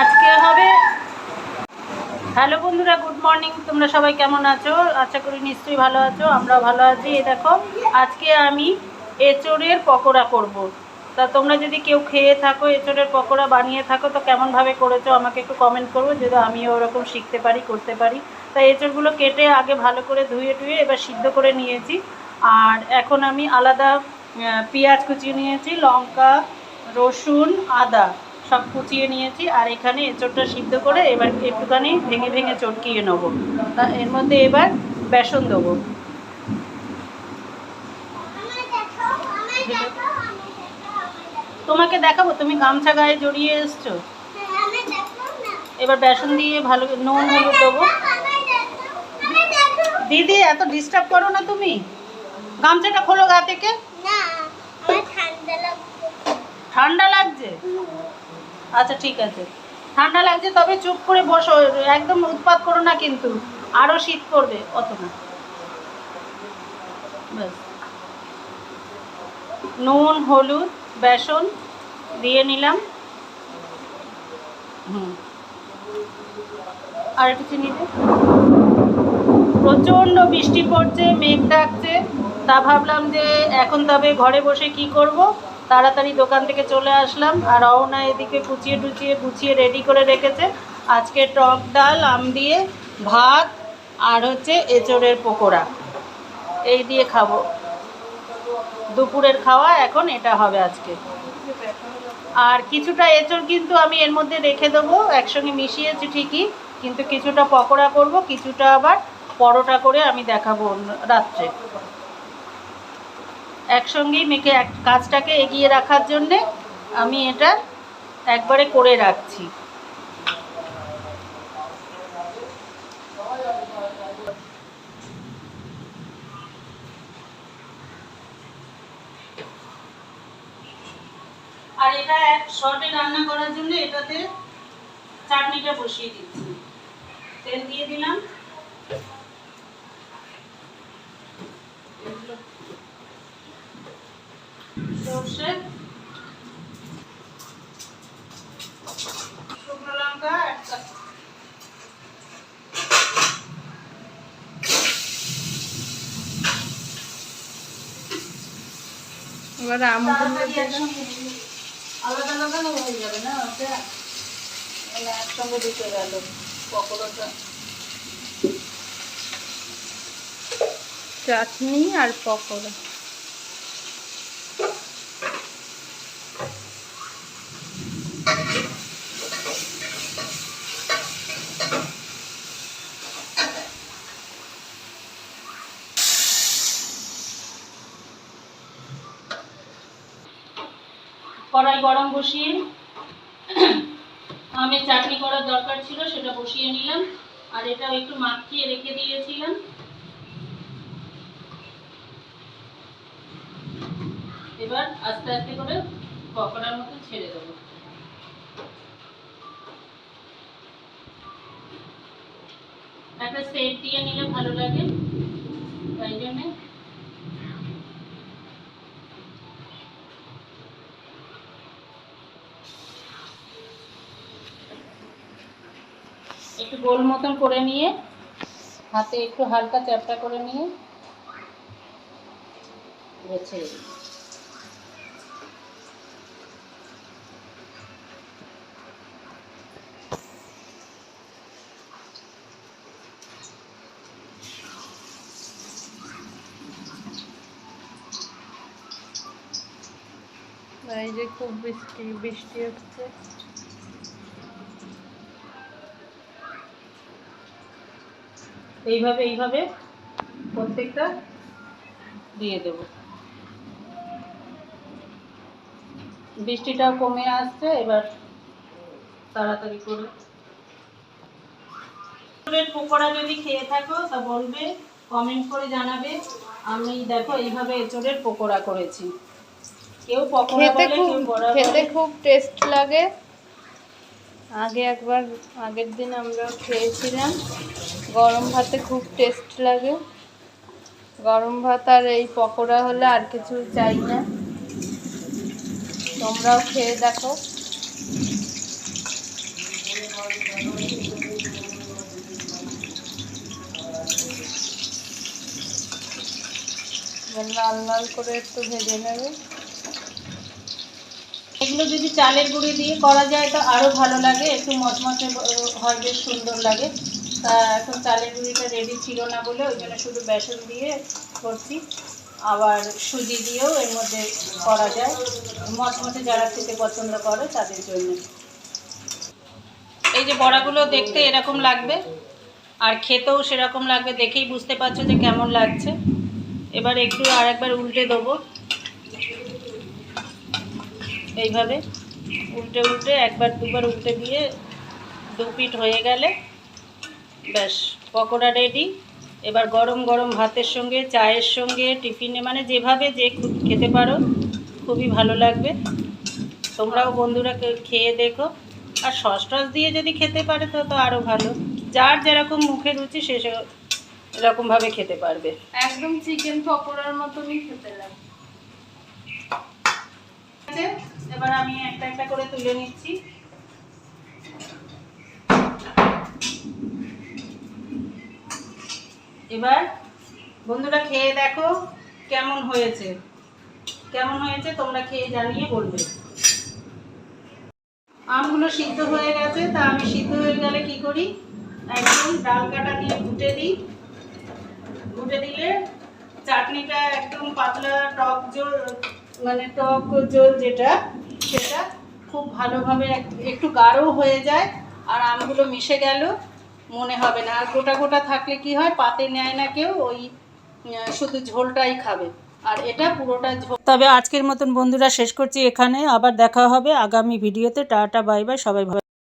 আজকে হবে হ্যালো বন্ধুরা, গুড মর্নিং। তোমরা সবাই কেমন আছো? আশা করি নিশ্চয়ই ভালো আছো, আমরাও ভালো আছি। এ দেখো, আজকে আমি এঁচড়ের পকোড়া করব। তা তোমরা যদি কেউ খেয়ে থাকো, এঁচড়ের পকোড়া বানিয়ে থাকো, তো কেমনভাবে করেছ আমাকে একটু কমেন্ট করব যদি আমিও ওরকম শিখতে পারি, করতে পারি। তা এঁচড়গুলো কেটে আগে ভালো করে ধুয়ে টুয়ে এবার সিদ্ধ করে নিয়েছি। আর এখন আমি আলাদা পেঁয়াজ কুচিয়ে নিয়েছি, লঙ্কা, রসুন, আদা। সব কুচিয়ে নিয়েছি আর এখানে এঁচড়টা সিদ্ধ করে এবার একটুখানি ভেঙে ভেঙে চটকিয়ে নেব। তা এর মধ্যে এবার বেসন দেবো। তোমাকে দেখাবো? তুমি গামছা গায়ে জড়িয়ে এসছো? এবার বেসন দিয়ে ভালো নুন হলুদ দেবো। দিদি এত ডিস্টার্ব করো না তুমি। গামছাটা খোলো গা থেকে। ঠান্ডা লাগছে। আচ্ছা ঠিক আছে। ঠান্ডা লাগছে, তবে চুপ করে বসো। একদম উৎপাত করো না কিন্তু। আরও শীত করবে অত না। নুন, হলুদ, বেসন দিয়ে নিলাম। হুম। আর একটু চিনি প্রচণ্ড বৃষ্টি পড়ছে, মেঘ ডাকছে। তা ভাবলাম যে এখন তবে ঘরে বসে কি করব? তাড়াতাড়ি দোকান থেকে চলে আসলাম আর অওনা এদিকে কুচিয়ে টুচিয়ে গুছিয়ে রেডি করে রেখেছে। আজকে টক ডাল, আম দিয়ে ভাত আর হচ্ছে এঁচড়ের পকোড়া। এই দিয়ে খাব। দুপুরের খাওয়া, এখন এটা হবে আজকে। আর কিছুটা এঁচড় কিন্তু আমি এর মধ্যে রেখে দেবো, একসঙ্গে মিশিয়েছি ঠিকই, কিন্তু কিছুটা পকোড়া করব, কিছুটা আবার পরোটা করে আমি দেখাবো রাত্রে। একসঙ্গেই মেখে এক কাজটাকে এগিয়ে রাখার জন্যে আমি এটা একবারে করে রাখছি। আর এটা এক শর্টে রান্না করার জন্য এটাতে চাটনিটা বসিয়ে দিচ্ছি। তেল দিয়ে দিলাম। সর্ষে শুকনো লঙ্কা একটা এবার আলাদা আলাদা হয়ে যাবে না ওটা তাহলে একসঙ্গে ঢুকে গেল পকোড়াটা। চাটনি আর পকোড়া। কড়াই গরম বসিয়ে আমের চাটনি করার দরকার ছিল, সেটা বসিয়ে নিলাম। আর এটা একটু মাখিয়ে রেখে দিয়েছিলাম। এবার আস্তে আস্তে করে পকোড়ার মতো ছেড়ে দেবো। একটা সেট দিয়ে নিলে ভালো লাগে। তাই জন্যে একটু গোল মতন করে নিয়ে, হাতে একটু হালকা চ্যাপটা করে নিয়ে ছেড়ে এই যে খুব বৃষ্টি বৃষ্টি হচ্ছে। এইভাবে এইভাবে প্রত্যেকটা দিয়ে দেব। বৃষ্টিটাও কমে আসছে এবার তাড়াতাড়ি করে। পকোড়া যদি খেয়ে থাকো তা বলবে কমেন্ট করে জানাবে। আমি দেখো এইভাবে এঁচড়ের পকোড়া করেছি। কেউ পকোড়া বলে কেউ বড়া খেতে খুব টেস্ট লাগে। আগে একবার আগের দিন আমরা খেয়েছিলাম। গরম ভাতে খুব টেস্ট লাগে। গরম ভাত আর এই পকোড়া হলে আর কিছু চাই না। তোমরাও খেয়ে দেখো। লাল লাল করে একটু ভেজে নেবে। এগুলো যদি চালের গুঁড়ি দিয়ে করা যায় তো আরও ভালো লাগে। একটু মশমশে হয়, বেশ সুন্দর লাগে। এখন চালের গুঁড়িটা রেডি ছিল না বলে ওই জন্য শুধু বেসন দিয়ে করছি। আবার সুজি দিয়েও এর মধ্যে করা যায়। মচমচে যারা খেতে পছন্দ করে, তাদের জন্য। এই যে বড়াগুলো দেখতে এরকম লাগবে, আর খেতেও সেরকম লাগবে, দেখেই বুঝতে পারছ যে কেমন লাগছে। এবার একটু আর একবার উল্টে দেবো। এইভাবে উল্টে উল্টে একবার দুবার উল্টে দিয়ে দু পিঠ হয়ে গেলে ব্যাস, পকোড়া রেডি এবার গরম গরম ভাতের সঙ্গে, চায়ের সঙ্গে, টিফিনে মানে যেভাবে যে খেতে পারো, খুবই ভালো লাগবে। তোমরাও বন্ধুরা খেয়ে দেখো। আর সস টস দিয়ে যদি খেতে পারে, তো তো আরও ভালো। যার যেরকম মুখে রুচি, সে এরকমভাবে খেতে পারবে। একদম চিকেন পকোড়ার মতনই খেতে লাগে। ঠিক আছে? এবার আমি একটা একটা করে তুলে নিচ্ছি। এবার বন্ধুরা খেয়ে দেখো কেমন হয়েছে। কেমন হয়েছে তোমরা খেয়ে জানিয়ে বলবে। আমগুলো সিদ্ধ হয়ে গেছে, তা আমি সিদ্ধ হয়ে গেলে কি করি? একদম ডাল কাটা দিয়ে ঘুটে দিই। ঘুটে দিলে চাটনিটা একদম পাতলা টক জল মানে টক জল যেটা, সেটা খুব ভালোভাবে একটু গাঢ় হয়ে যায়। আর আমগুলো মিশে গেল। মনে হবে না। আর গোটা গোটা থাকলে কি হয়? পাতে নেয় না কেউ, ওই শুধু ঝোলটাই খাবে। আর এটা পুরোটা ঝোল। তবে আজকের মতন বন্ধুরা শেষ করছি এখানে। আবার দেখা হবে আগামী ভিডিওতে। টাটা, বাই বাই, সবাই